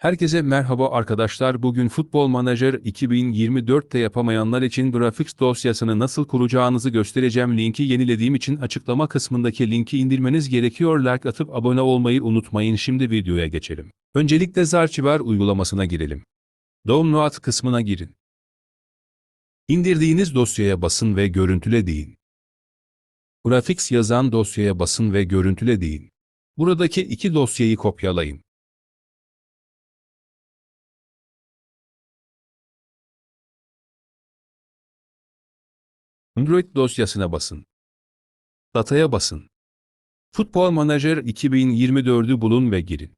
Herkese merhaba arkadaşlar. Bugün Futbol Manager 2024'te yapamayanlar için Graphics dosyasını nasıl kuracağınızı göstereceğim. Linki yenilediğim için açıklama kısmındaki linki indirmeniz gerekiyor. Like atıp abone olmayı unutmayın. Şimdi videoya geçelim. Öncelikle Zarchivar uygulamasına girelim. Download kısmına girin. İndirdiğiniz dosyaya basın ve görüntüle deyin. Graphics yazan dosyaya basın ve görüntüle deyin. Buradaki iki dosyayı kopyalayın. Android dosyasına basın. Dataya basın. Futbol Manager 2024'ü bulun ve girin.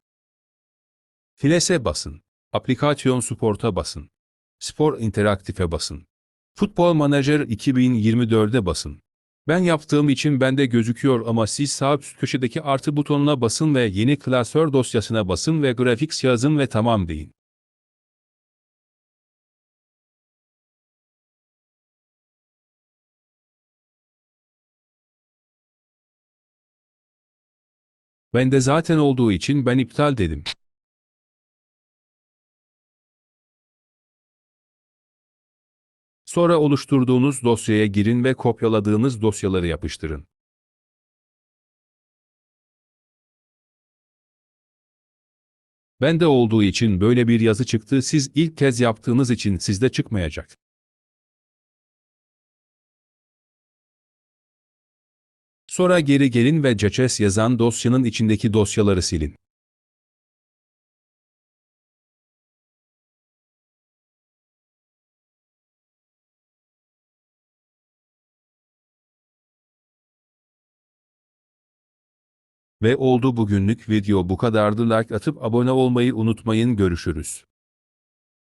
Filese basın. Aplikasyon Support'a basın. Spor Interaktif'e basın. Futbol Manager 2024'e basın. Ben yaptığım için bende gözüküyor ama siz sağ üst köşedeki artı butonuna basın ve yeni klasör dosyasına basın ve Graphics yazın ve tamam deyin. Bende zaten olduğu için ben iptal dedim. Sonra oluşturduğunuz dosyaya girin ve kopyaladığınız dosyaları yapıştırın. Bende olduğu için böyle bir yazı çıktı. Siz ilk kez yaptığınız için sizde çıkmayacak. Sonra geri gelin ve CCS yazan dosyanın içindeki dosyaları silin. Ve oldu bugünlük video bu kadardı like atıp abone olmayı unutmayın görüşürüz.